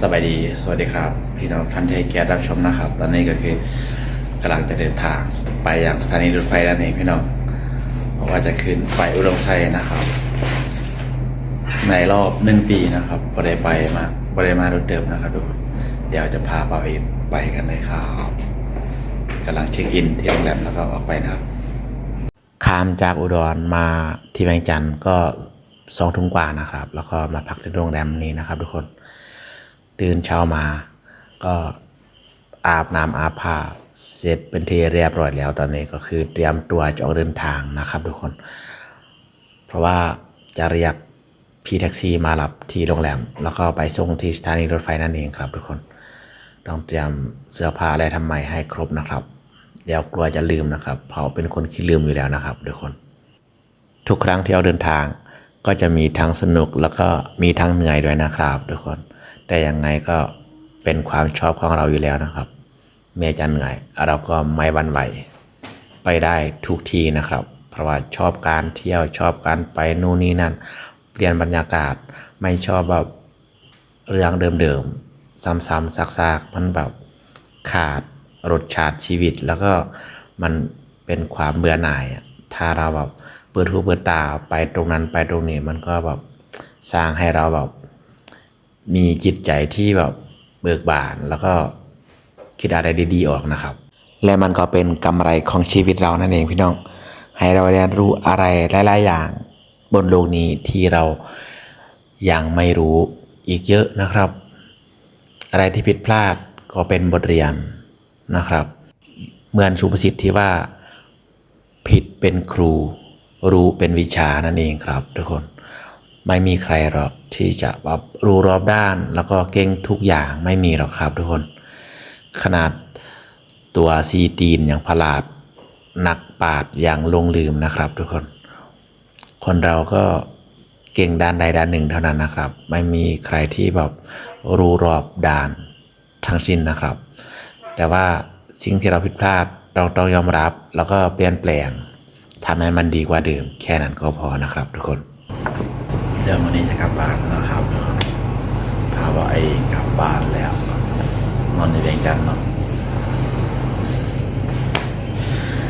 สบายดี สวัสดีครับ พี่น้องท่านที่ให้เกียรติรับชมนะครับ ตอนนี้ก็คือกำลังจะเดินทางไปยังสถานีรถไฟนั่นเองพี่น้องเพราะว่าจะขึ้นไปอุดมชัยนะครับ ในรอบหนึ่งปีนะครับบริไปมาบริมารถเดิมนะครับทุกคนเดี๋ยวจะพาเปาเอกไปกันเลยครับกำลังเช็คอินที่โรงแรมแล้วก็ออกไปนะครับข้ามจากอุดรมาที่แมงจันก็สองทุ่มกว่านะครับ แล้วก็มาพักที่โรงแรมนี้นะครับ ทุกคน ตื่นเช้ามา ก็อาบน้ำอาบผ้าเสร็จเป็นทีเรียบร้อยแล้วตอนนี้ก็คือเตรียมตัวจะออกเดินทางนะครับทุกคน เพราะว่าจะเรียกพี่แท็กซี่มารับที่โรงแรม แล้วก็ไปส่งที่สถานีรถไฟนั่นเองครับ ทุกคน ต้องเตรียมเสื้อผ้าอะไรทำไมให้ครบนะครับ เดี๋ยวกลัวจะลืมนะครับ เพราะเป็นคนขี้ลืมอยู่แล้วนะครับ ทุกคน ทุกครั้งที่เราเดินทางก็จะมีทั้งสนุกแล้วก็มีทั้งเหนื่อยด้วยนะครับ ทุกคน แต่ยังไงก็เป็นความชอบของเราอยู่แล้วนะครับ เมื่อจะเหนื่อยเราก็ไม่บันไหวไปได้ทุกทีนะครับ เพราะว่าชอบการเที่ยวชอบการไปนู่นนี่นั่น เปลี่ยนบรรยากาศไม่ชอบแบบเรื่องเดิมๆซ้ำๆซากๆ มันแบบขาดรสชาติชีวิต แล้วก็มันเป็นความเบื่อหน่าย ถ้าเราแบบเปิดหูเปิดตาไปตรงนั้นไปตรงนี้มันก็แบบสร้างให้เราแบบ มีจิตใจที่แบบเบิกบานแล้วก็คิดอะไรดีๆออกนะครับ และมันก็เป็นกำไรของชีวิตเรานั่นเองพี่น้อง ให้เราเรียนรู้อะไรหลายๆอย่างบนโลกนี้ที่เรายังไม่รู้อีกเยอะนะครับ อะไรที่ผิดพลาดก็เป็นบทเรียนนะครับ เหมือนสุภาษิตที่ว่าผิดเป็นครูรู้เป็นวิชานั่นเองครับทุกคน ไม่มีใครหรอกที่จะแบบรู้รอบด้าน แล้วก็เก่งทุกอย่างไม่มีหรอกครับทุกคน ขนาดตัวซีตีนอย่างพลาดนักปาดอย่างลงลืมนะครับทุกคน คนเราก็เก่งด้านใดด้านหนึ่งเท่านั้นนะครับ ไม่มีใครที่แบบรู้รอบด้านทั้งสิ้นนะครับ แต่ว่าสิ่งที่เราผิดพลาดเราต้องยอมรับ แล้วก็เปลี่ยนแปลงทำให้มันดีกว่าเดิมแค่นั้นก็พอนะครับทุกคน เดี๋ยววันนี้จะกลับบ้านแล้วนะครับพาว่าไอ้กลับบ้านแล้ว นอนในเวียงจันทน์เนาะ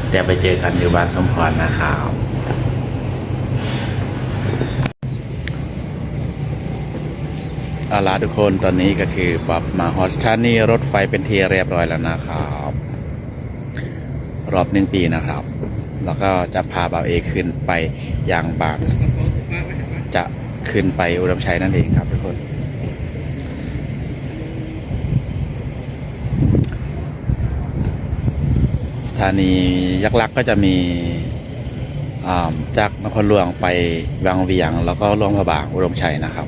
เดี๋ยวไปเจอกันอยู่บ้านสมพรนะครับอาล่ะทุกคนตอนนี้ก็คือปรับมาฮอสถานีรถไฟเป็นทีเรียบร้อยแล้วนะครับ รอบหนึ่งปีนะครับ แล้วก็จะพาบ่าวเอขึ้นไปยังบางจะ ขึ้นไปอุดมชัยนั่นเองครับทุกคนสถานียักษ์ลักก็จะมีจากนครหลวงไปวังเวียง แล้วก็ลวงพระบางอุดมชัยนะครับ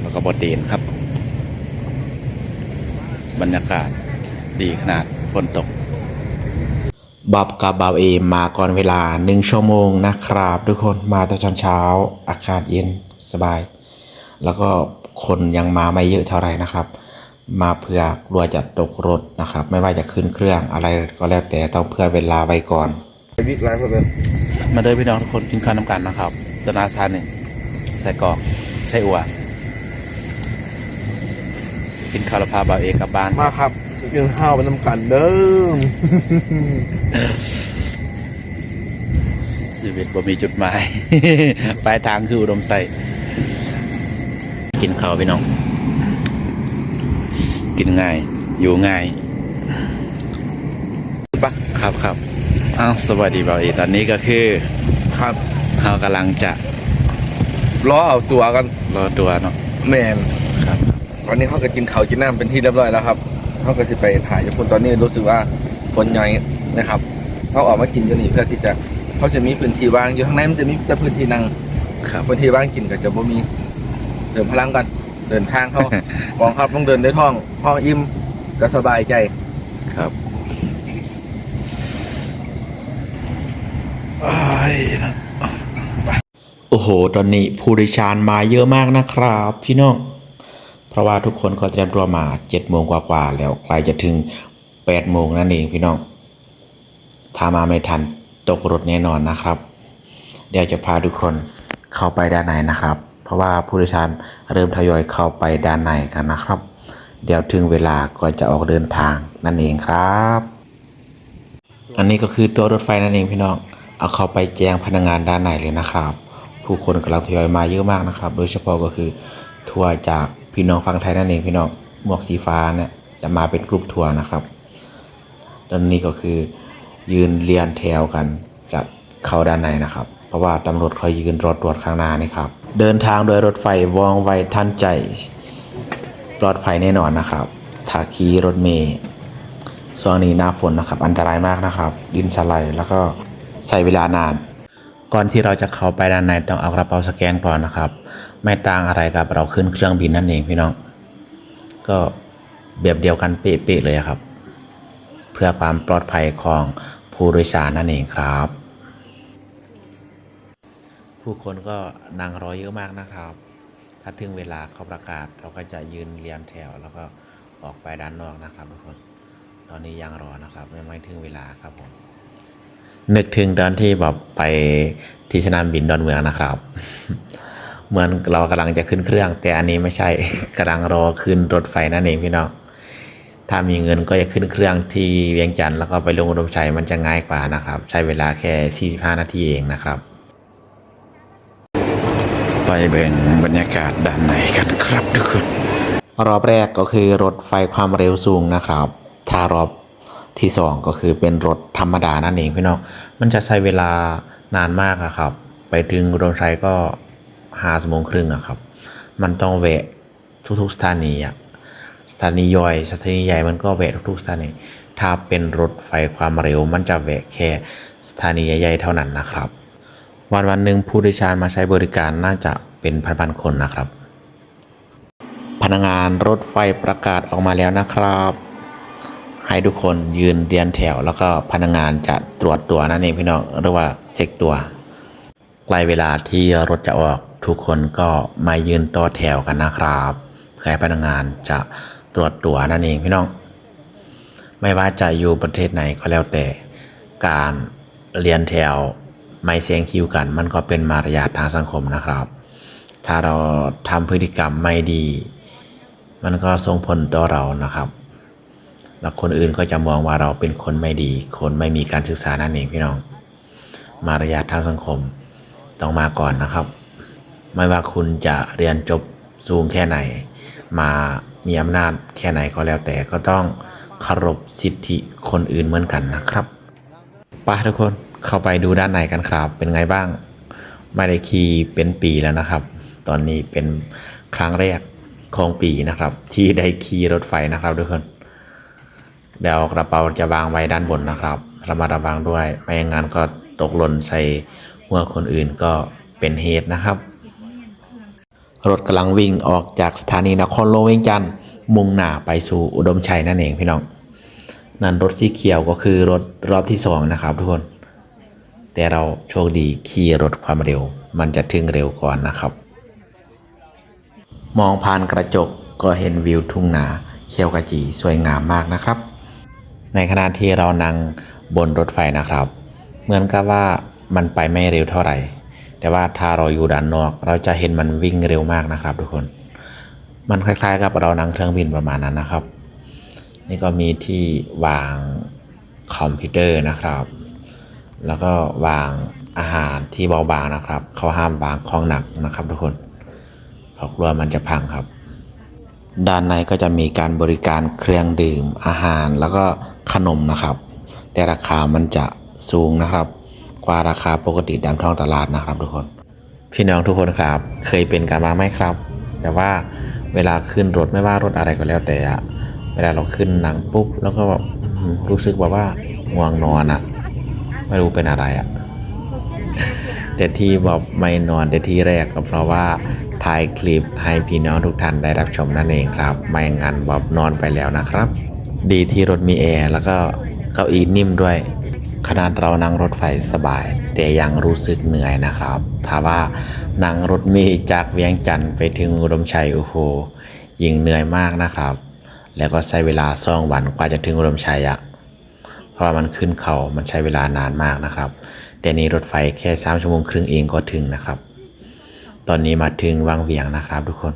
แล้วก็บตีนครับ บรรยากาศดีขนาดฝนตกบอบกับบาวเอมมาก่อนเวลาหนึ่งชั่วโมงนะครับ ทุกคนมาตอนเช้าอากาศเย็น สบาย แล้วก็คนยังมาไม่เยอะเท่าไหร่นะครับ มาเพื่อกลัวจะตกรถนะครับ ไม่ว่าจะขึ้นเครื่องอะไรก็แล้วแต่ต้องเพื่อเวลาไว้ก่อนวิกไลฟ์เพื่อนมาเดินพี่น้องทุกคนกินข้าวน้ำกันนะครับตนาชาหนึ่งใส่กรอกใส่อัวกินข้าวและพาบาวเอกลับบ้านมาครับกินข้าวเป็นน้ำกันเด้อชีวิตบ่มีจุดหมาย ปลายทางคืออุดมใส่ กินข้าวพี่น้อง กินง่าย อยู่ง่ายปะครับครับอ้าวสวัสดีบ่าวเอกตอนนี้ก็คือครับเรากำลังจะรอเอาตัวกันรอตัวเนาะแมนครับวันนี้เขาก็กินข้าวกินน้ำเป็นที่เรียบร้อยแล้วครับเขาก็สิไปถ่ายญี่ปุ่นตอนนี้รู้สึกว่าฝนใหญ่นะครับเขาออกมากินกันนี่เพื่อที่จะเขาจะมีพื้นที่ว่างอยู่ข้างในมันจะมีแต่พื้นที่นั่งครับพื้นที่ว่างกินก็จะบ่มี เติมพลังกันเดินทางเขากองครับต้องเดินด้วยท้องท้องอิ่มก็สบายใจครับโอ้โห ตอนนี้ผู้โดยสารมาเยอะมากนะครับ พี่น้อง เพราะว่าทุกคนก็เตรียมตัวมาเจ็ดโมงกว่าๆแล้วใกล้จะถึงแปดโมงนั่นเองพี่น้อง ถ้ามาไม่ทันตกรถแน่นอนนะครับ เดี๋ยวจะพาทุกคนเข้าไปด้านในนะครับ เพราะว่าผู้โดยสารเริ่มทยอยเข้าไปด้านในกันนะครับ เดี๋ยวถึงเวลาก็จะออกเดินทางนั่นเองครับ อันนี้ก็คือตัวรถไฟนั่นเองพี่น้องเอาเข้าไปแจ้งพนักงานด้านในเลยนะครับ ผู้คนกำลังทยอยมาเยอะมากนะครับ โดยเฉพาะก็คือทัวร์จากพี่น้องฝั่งไทยนั่นเองพี่น้องหมวกสีฟ้าเนี่ยจะมาเป็นกลุ่มทัวร์นะครับตอนนี้ก็คือยืนเรียนแถวกันจะเข้าด้านในนะครับ เพราะว่าตำรวจคอยยืนรอตรวจข้างหน้านี่ครับ เดินทางโดยรถไฟว่องไวทันใจ ปลอดภัยแน่นอนนะครับถ้าขี่รถเมล์ช่วงนี้หน้าฝนนะครับ อันตรายมากนะครับ ดินสไลด์แล้วก็ใส่เวลานาน ก่อนที่เราจะเข้าไปด้านในต้องเอากระเป๋าสแกนก่อนนะครับ ไม่ต่างอะไรกับเราขึ้นเครื่องบินนั่นเองพี่น้อง ก็แบบเดียวกันเป๊ะๆเลยครับ เพื่อความปลอดภัยของผู้โดยสารนั่นเองครับ ผู้คนก็นั่งรอเยอะมากนะครับ ถ้าถึงเวลาเขาประกาศ เราก็จะยืนเรียงแถว แล้วก็ออกไปด้านนอกนะครับทุกคน ตอนนี้ยังรอนะครับยังไม่ถึงเวลาครับผม นึกถึงตอนที่แบบไปที่สนามบินดอนเมืองนะครับ เหมือนเรากำลังจะขึ้นเครื่อง แต่อันนี้ไม่ใช่กำลังรอขึ้นรถไฟนั่นเองพี่น้อง ถ้ามีเงินก็จะขึ้นเครื่องที่เวียงจันทร์แล้วก็ไปลงอุดมชัยมันจะง่ายกว่านะครับ ใช้เวลาแค่ 45 นาทีเองนะครับ ไปเบ่งบรรยากาศด้านในกันครับทุกคน รอบแรกก็คือรถไฟความเร็วสูงนะครับถ้ารอบที่สองก็คือเป็นรถธรรมดานั่นเองพี่น้อง มันจะใช้เวลานานมากอะครับ ไปถึงอุดมชัยก็ห้าชั่วโมงครึ่งอะครับ มันต้องแวะทุกๆสถานีอะสถานีย่อยสถานีใหญ่มันก็แวะทุกๆสถานี ถ้าเป็นรถไฟความเร็วมันจะแวะแค่สถานีใหญ่ๆเท่านั้นนะครับ วันวันหนึ่งผู้โดยสารมาใช้บริการน่าจะเป็นพันๆคนนะครับ พนักงานรถไฟประกาศออกมาแล้วนะครับ ให้ทุกคนยืนเรียนแถว แล้วก็พนักงานจะตรวจตัวนั่นเองพี่น้องหรือว่าเช็คตัวใกล้เวลาที่รถจะออกทุกคนก็มายืนต่อแถวกันนะครับเพื่อให้พนักงานจะตรวจตัวนั่นเองพี่น้อง ไม่ว่าจะอยู่ประเทศไหนก็แล้วแต่การเรียนแถว ไม่เสียงคิวกัน มันก็เป็นมารยาททางสังคมนะครับ ถ้าเราทำพฤติกรรมไม่ดี มันก็ส่งผลต่อเรานะครับแล้วคนอื่นก็จะมองว่าเราเป็นคนไม่ดี คนไม่มีการศึกษานั่นเองพี่น้อง มารยาททางสังคมต้องมาก่อนนะครับ ไม่ว่าคุณจะเรียนจบสูงแค่ไหน มามีอำนาจแค่ไหนก็แล้วแต่ก็ต้องเคารพสิทธิคนอื่นเหมือนกันนะครับไปทุกคน เข้าไปดูด้านในกันครับ เป็นไงบ้าง ไม่ได้ขี่เป็นปีแล้วนะครับ ตอนนี้เป็นครั้งแรกของปีนะครับ ที่ได้ขี่รถไฟนะครับทุกคนเดี๋ยวกระเป๋าจะวางไว้ด้านบนนะครับระมัดระวังด้วย ไม่อย่างนั้นก็ตกหล่นใส่หัวคนอื่นก็เป็นเหตุนะครับ รถกำลังวิ่งออกจากสถานีนครหลวงเวียงจันทร์มุ่งหน้าไปสู่อุดมชัยนั่นเองพี่น้อง นั่นรถสีเขียวก็คือรถรอบที่สองนะครับทุกคน แต่เราโชคดีขี่รถความเร็ว มันจะถึงเร็วก่อนนะครับ มองผ่านกระจกก็เห็นวิวทุ่งนาเขียวกระจีสวยงามมากนะครับ ในขณะที่เรานั่งบนรถไฟนะครับ เหมือนกับว่ามันไปไม่เร็วเท่าไหร่ แต่ว่าถ้าเราอยู่ด้านนอก เราจะเห็นมันวิ่งเร็วมากนะครับ ทุกคน มันคล้ายๆ กับเรานั่งเครื่องบินประมาณนั้นนะครับ นี่ก็มีที่วางคอมพิวเตอร์นะครับ แล้วก็วางอาหารที่เบาบางนะครับ เขาห้ามวางของหนักนะครับ ทุกคนเพราะกลัวมันจะพังครับ ด้านในก็จะมีการบริการเครื่องดื่มอาหารแล้วก็ขนมนะครับ แต่ราคามันจะสูงนะครับ กว่าราคาปกติตามท้องตลาดนะครับ ทุกคน พี่น้องทุกคนครับ เคยเป็นกันบ้างไหมครับ แต่ว่าเวลาขึ้นรถไม่ว่ารถอะไรก็แล้วแต่เวลาเราขึ้นนั่งปุ๊บแล้วก็แบบรู้สึกแบบว่าง่วงนอนอะ ไม่รู้เป็นอะไรอะแต่ที่บอกไม่นอนแต่ที่แรกก็เพราะว่าถ่ายคลิปให้พี่น้องทุกท่านได้รับชมนั่นเองครับ ไม่งั้นบอกนอนไปแล้วนะครับ ดีที่รถมีแอร์แล้วก็เก้าอี้นิ่มด้วยขนาดเรานั่งรถไฟสบาย แต่ยังรู้สึกเหนื่อยนะครับ ถ้าว่านั่งรถเมล์จากเวียงจันทร์ไปถึงอุดมชัยโอ้โหยิ่งเหนื่อยมากนะครับ แล้วก็ใช้เวลาสองวันกว่าจะถึงอุดมชัยอะ เพราะมันขึ้นเขามันใช้เวลานานมากนะครับ แต่นี้รถไฟแค่3ชั่วโมงครึ่งเองก็ถึงนะครับ ตอนนี้มาถึงวังเวียงนะครับ ทุกคน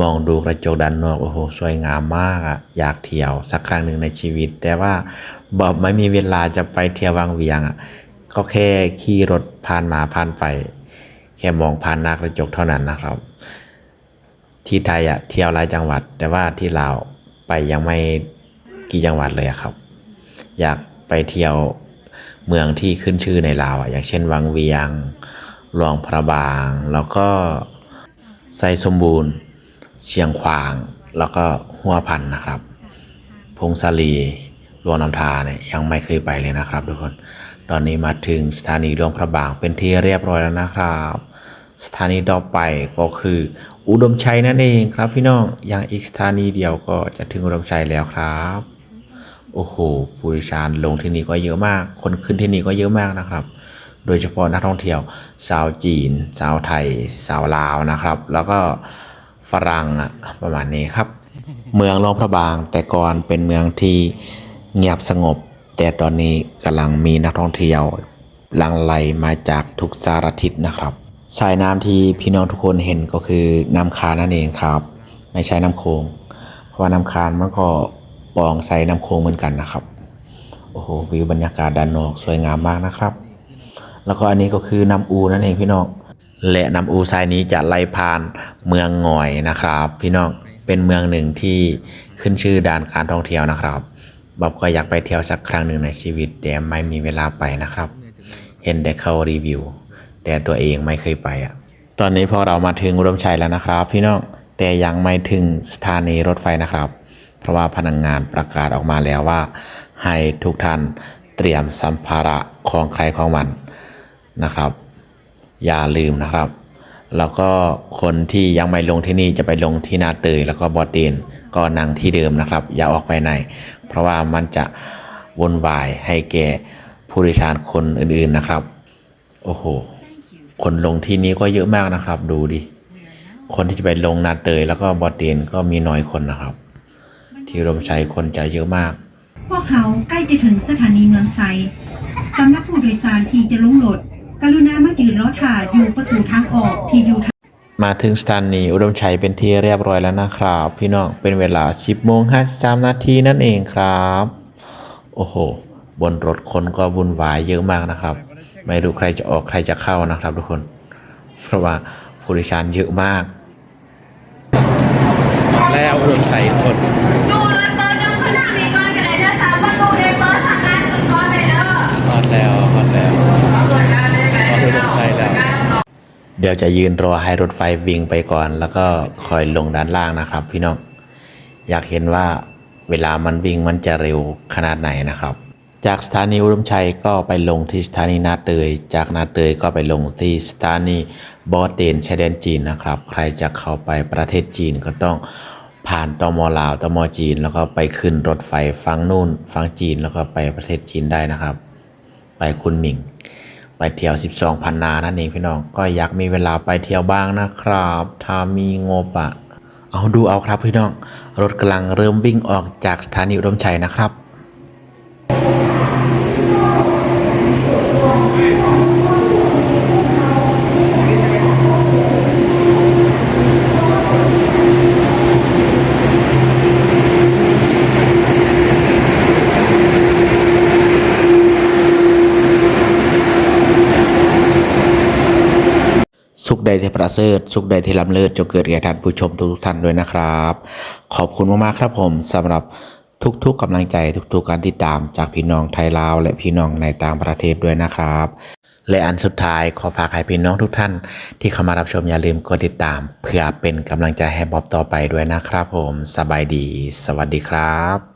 มองดูกระจกด้านนอก โอ้โห สวยงามมากอะอยากเที่ยวสักครั้งหนึ่งในชีวิต แต่ว่าบอกไม่มีเวลาจะไปเที่ยววังเวียงอะก็แค่ขี่รถผ่านมาผ่านไป แค่มองผ่านหน้ากระจกเท่านั้นนะครับ ที่ไทยอะเที่ยวหลายจังหวัด แต่ว่าที่ลาวไปยังไม่กี่จังหวัดเลยครับ อยาก ไปเที่ยวเมืองที่ขึ้นชื่อในลาวอะอย่างเช่น วังเวียงหลวงพระบาง แล้วก็ไซสมบูรณ์ เชียงขวาง แล้วก็หัวพันนะครับ พงศาลีหลวงน้ำทาเนี่ยยังไม่เคยไปเลยนะครับทุกคน ตอนนี้มาถึงสถานีหลวงพระบางเป็นที่เรียบร้อยแล้วนะครับ สถานีต่อไปก็คือ อุดมชัยนั่นเองครับพี่น้องยังอีกสถานีเดียวก็จะถึงอุดมชัยแล้วครับ โอ้โหผู้โดยสารลงที่นี่ก็เยอะมาก คนขึ้นที่นี่ก็เยอะมากนะครับ โดยเฉพาะนักท่องเที่ยวชาวจีนชาวไทยชาวลาวนะครับ แล้วก็ฝรั่งอะประมาณนี้ครับ เมืองหลวงพระบางแต่ก่อนเป็นเมืองที่เงียบสงบ แต่ตอนนี้กำลังมีนักท่องเที่ยวหลังไหลมาจากทุกสารทิศนะครับสายน้ำที่พี่น้องทุกคนเห็นก็คือน้ำคานนั่นเองครับ ไม่ใช่น้ำโขงเพราะว่าน้ำคานมันก็ ปองใส่น้ำโขงเหมือนกันนะครับ โอ้โหวิวบรรยากาศด้านนอกสวยงามมากนะครับ แล้วก็อันนี้ก็คือน้ำอูนั่นเองพี่น้องและน้ำอูทรายนี้จะไหลผ่านเมืองหงอยนะครับ พี่น้องเป็นเมืองหนึ่งที่ขึ้นชื่อด้านการท่องเที่ยวนะครับบ๊อบก็อยากไปเที่ยวสักครั้งหนึ่งในชีวิต แต่ไม่มีเวลาไปนะครับ เห็นแต่เขารีวิว แต่ตัวเองไม่เคยไปอะตอนนี้พอเรามาถึงอุดมชัยแล้วนะครับ พี่น้องแต่ยังไม่ถึงสถานีรถไฟนะครับ เพราะว่าพนักงงานประกาศออกมาแล้วว่า ให้ทุกท่านเตรียมสัมภาระของใครของมันนะครับ อย่าลืมนะครับ แล้วก็คนที่ยังไม่ลงที่นี่จะไปลงที่นาเตยแล้วก็บอดเดนก็นั่งที่เดิมนะครับ อย่าออกไปไหน เพราะว่ามันจะวุ่นวายให้แก่ผู้โดยสารคนอื่นๆนะครับ โอ้โห คนลงที่นี้ก็เยอะมากนะครับ ดูดิ คนที่จะไปลงนาเตยแล้วก็บอดเดนก็มีน้อยคนนะครับ ที่รมชัยคนจะเยอะมาก พวกเขาใกล้จะถึงสถานีเมืองไซสำหรับผู้โดยสารที่จะลงรถกรุณามายืนรอถ่ายอยู่ประตูทางออกที่อยู่ทางมาถึงสถานีอุดมชัยเป็นที่เรียบร้อยแล้วนะครับ พี่น้องเป็นเวลา 10โมง53 นาทีนั่นเองครับ โอ้โห บนรถคนก็วุ่นวายเยอะมากนะครับ ไม่รู้ใครจะออกใครจะเข้านะครับทุกคน เพราะว่าผู้โดยสารเยอะมาก แล้วอุดมชัยคน เดี๋ยวจะยืนรอให้รถไฟวิ่งไปก่อน แล้วก็คอยลงด้านล่างนะครับ พี่น้อง อยากเห็นว่าเวลามันวิ่งมันจะเร็วขนาดไหนนะครับ จากสถานีอุดมชัยก็ไปลงที่สถานีนาเตย จากนาเตยก็ไปลงที่สถานีบอเตนชายแดนจีนนะครับ ใครจะเข้าไปประเทศจีนก็ต้องผ่านตมลาวตมจีน แล้วก็ไปขึ้นรถไฟฝั่งนู่นฝั่งจีนแล้วก็ไปประเทศจีนได้นะครับ ไปคุนหมิง ไปเที่ยว 12 พันนานั่นเองพี่น้องก็อยากมีเวลาไปเที่ยวบ้างนะครับ ถ้ามีงบอะเอาดูเอาครับพี่น้อง รถกำลังเริ่มวิ่งออกจากสถานีอุดมชัยนะครับ สุขใดที่ประเสริฐสุขใดที่ล้ำเลิศจงเกิดแก่ท่านผู้ชมทุกท่านด้วยนะครับ ขอบคุณมากๆครับผมสำหรับทุกๆกำลังใจทุกๆการติดตามจากพี่น้องไทยลาว และพี่น้องในต่างประเทศด้วยนะครับ และอันสุดท้ายขอฝากให้พี่น้องทุกท่าน ที่เข้ามารับชมอย่าลืมกดติดตาม เพื่อเป็นกำลังใจให้บ๊อบต่อไปด้วยนะครับผมสบายดี สวัสดีครับ